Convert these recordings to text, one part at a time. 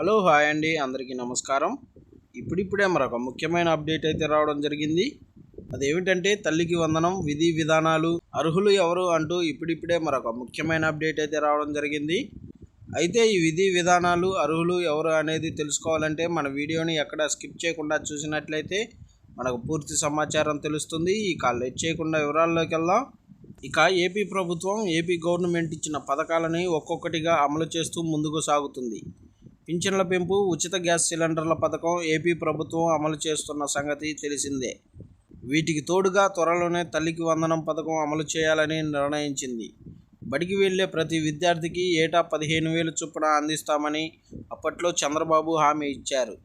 Hello hi అండి. అందరికీ నమస్కారం. ఇప్పుడిప్పుడే మరొక ముఖ్యమైన అప్డేట్ అయితే రావడం జరిగింది. అదేమిటంటే తల్లికి వందనం విధి విధానాలు అర్హులు ఎవరు అంటూ ఇప్పుడిప్పుడే మరొక ముఖ్యమైన అప్డేట్ అయితే రావడం జరిగింది. అయితే ఈ విధి విధానాలు అర్హులు ఎవరు అనేది తెలుసుకోవాలంటే మన వీడియోని ఎక్కడ స్కిప్ చేయకుండా చూసినట్లయితే మనకు పూర్తి సమాచారం తెలుస్తుంది. ఇక కాల్ చేయకుండా వివరాల్లోకి వెళ్దాం. ఇక ఏపీ ప్రభుత్వం ఏపీ గవర్నమెంట్ ఇచ్చిన పథకాలని ఒక్కొక్కటిగా అమలు చేస్తూ ముందుకు సాగుతుంది. పింఛన్ల పెంపు ఉచిత గ్యాస్ సిలిండర్ల పథకం ఏపీ ప్రభుత్వం అమలు చేస్తున్న సంగతి తెలిసిందే. వీటికి తోడుగా త్వరలోనే తల్లికి వందనం పథకం అమలు చేయాలని నిర్ణయించింది. బడికి వెళ్ళే ప్రతి విద్యార్థికి ఏటా పదిహేను వేలు చొప్పున అందిస్తామని అప్పట్లో చంద్రబాబు హామీ ఇచ్చారు.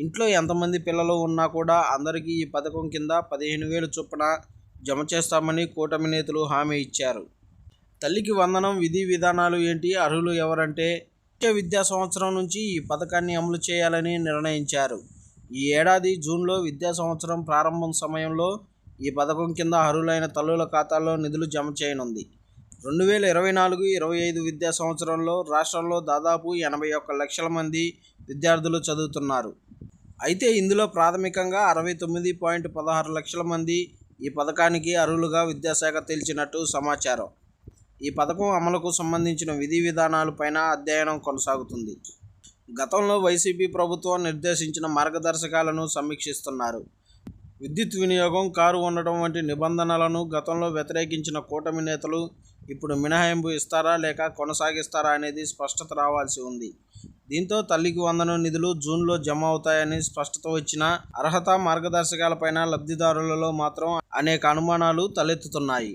ఇంట్లో ఎంతమంది పిల్లలు ఉన్నా కూడా అందరికీ ఈ పథకం కింద పదిహేను వేలు చొప్పున జమ చేస్తామని కూటమి నేతలు హామీ ఇచ్చారు. తల్లికి వందనం విధి విధానాలు ఏంటి అర్హులు ఎవరంటే వచ్చే విద్యా సంవత్సరం నుంచి ఈ పథకాన్ని అమలు చేయాలని నిర్ణయించారు. ఈ ఏడాది జూన్లో విద్యా సంవత్సరం ప్రారంభం సమయంలో ఈ పథకం కింద అర్హులైన తల్లుల ఖాతాల్లో నిధులు జమ చేయనుంది. రెండు వేల ఇరవై నాలుగు ఇరవై ఐదు విద్యా సంవత్సరంలో రాష్ట్రంలో దాదాపు ఎనభై ఒక్క లక్షల మంది విద్యార్థులు చదువుతున్నారు. అయితే ఇందులో ప్రాథమికంగా అరవై తొమ్మిది పాయింట్ పదహారు లక్షల మంది ఈ పథకానికి అర్హులుగా విద్యాశాఖ తేల్చినట్టు సమాచారం. ఈ పథకం అమలుకు సంబంధించిన విధి విధానాలపైన అధ్యయనం కొనసాగుతుంది. గతంలో వైసీపీ ప్రభుత్వం నిర్దేశించిన మార్గదర్శకాలను సమీక్షిస్తున్నారు. విద్యుత్ వినియోగం కారు ఉండటం వంటి నిబంధనలను గతంలో వ్యతిరేకించిన కూటమి నేతలు ఇప్పుడు మినహాయింపు ఇస్తారా లేక కొనసాగిస్తారా అనేది స్పష్టత రావాల్సి ఉంది. దీంతో తల్లికి వందనం నిధులు జూన్లో జమ అవుతాయని స్పష్టత వచ్చిన అర్హత మార్గదర్శకాలపైన లబ్ధిదారులలో మాత్రం అనేక అనుమానాలు తలెత్తుతున్నాయి.